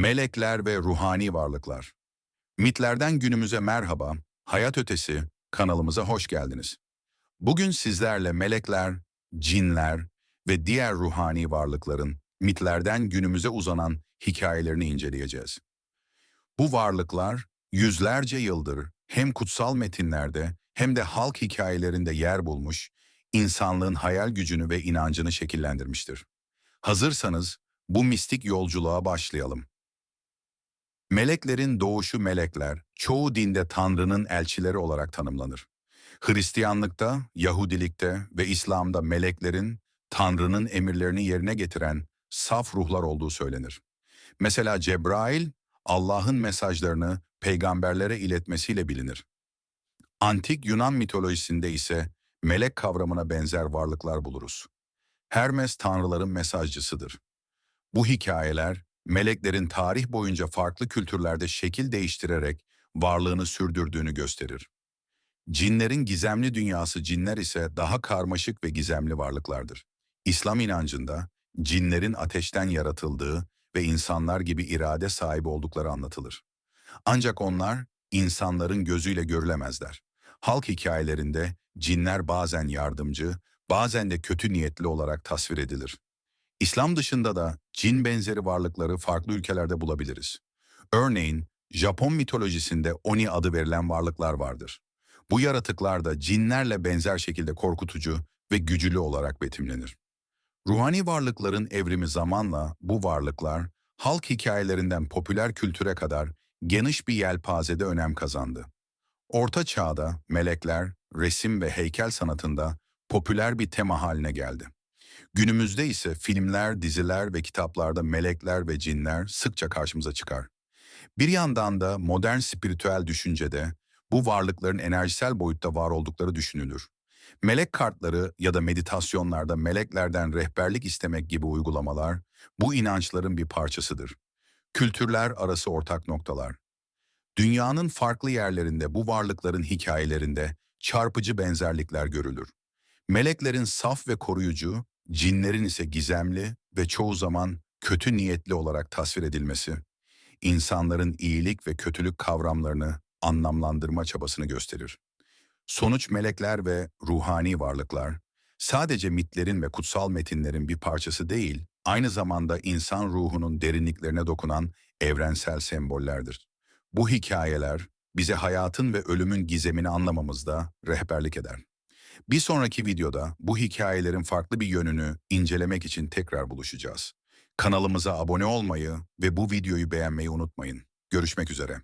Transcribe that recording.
Melekler ve ruhani varlıklar. Mitlerden günümüze merhaba, hayat ötesi kanalımıza hoş geldiniz. Bugün sizlerle melekler, cinler ve diğer ruhani varlıkların mitlerden günümüze uzanan hikayelerini inceleyeceğiz. Bu varlıklar yüzlerce yıldır hem kutsal metinlerde hem de halk hikayelerinde yer bulmuş, insanlığın hayal gücünü ve inancını şekillendirmiştir. Hazırsanız bu mistik yolculuğa başlayalım. Meleklerin doğuşu melekler, çoğu dinde Tanrı'nın elçileri olarak tanımlanır. Hristiyanlıkta, Yahudilikte ve İslam'da meleklerin Tanrı'nın emirlerini yerine getiren saf ruhlar olduğu söylenir. Mesela Cebrail, Allah'ın mesajlarını peygamberlere iletmesiyle bilinir. Antik Yunan mitolojisinde ise melek kavramına benzer varlıklar buluruz. Hermes tanrıların mesajcısıdır. Bu hikayeler, meleklerin tarih boyunca farklı kültürlerde şekil değiştirerek varlığını sürdürdüğünü gösterir. Cinlerin gizemli dünyası cinler ise daha karmaşık ve gizemli varlıklardır. İslam inancında cinlerin ateşten yaratıldığı ve insanlar gibi irade sahibi oldukları anlatılır. Ancak onlar insanların gözüyle görülemezler. Halk hikayelerinde cinler bazen yardımcı, bazen de kötü niyetli olarak tasvir edilir. İslam dışında da cin benzeri varlıkları farklı ülkelerde bulabiliriz. Örneğin Japon mitolojisinde Oni adı verilen varlıklar vardır. Bu yaratıklar da cinlerle benzer şekilde korkutucu ve gücülü olarak betimlenir. Ruhani varlıkların evrimi zamanla bu varlıklar halk hikayelerinden popüler kültüre kadar geniş bir yelpazede önem kazandı. Orta çağda melekler, resim ve heykel sanatında popüler bir tema haline geldi. Günümüzde ise filmler, diziler ve kitaplarda melekler ve cinler sıkça karşımıza çıkar. Bir yandan da modern spiritüel düşüncede bu varlıkların enerjisel boyutta var oldukları düşünülür. Melek kartları ya da meditasyonlarda meleklerden rehberlik istemek gibi uygulamalar bu inançların bir parçasıdır. Kültürler arası ortak noktalar. Dünyanın farklı yerlerinde bu varlıkların hikayelerinde çarpıcı benzerlikler görülür. Meleklerin saf ve koruyucu, cinlerin ise gizemli ve çoğu zaman kötü niyetli olarak tasvir edilmesi, insanların iyilik ve kötülük kavramlarını anlamlandırma çabasını gösterir. Sonuç melekler ve ruhani varlıklar, sadece mitlerin ve kutsal metinlerin bir parçası değil, aynı zamanda insan ruhunun derinliklerine dokunan evrensel sembollerdir. Bu hikayeler bize hayatın ve ölümün gizemini anlamamızda rehberlik eder. Bir sonraki videoda bu hikayelerin farklı bir yönünü incelemek için tekrar buluşacağız. Kanalımıza abone olmayı ve bu videoyu beğenmeyi unutmayın. Görüşmek üzere.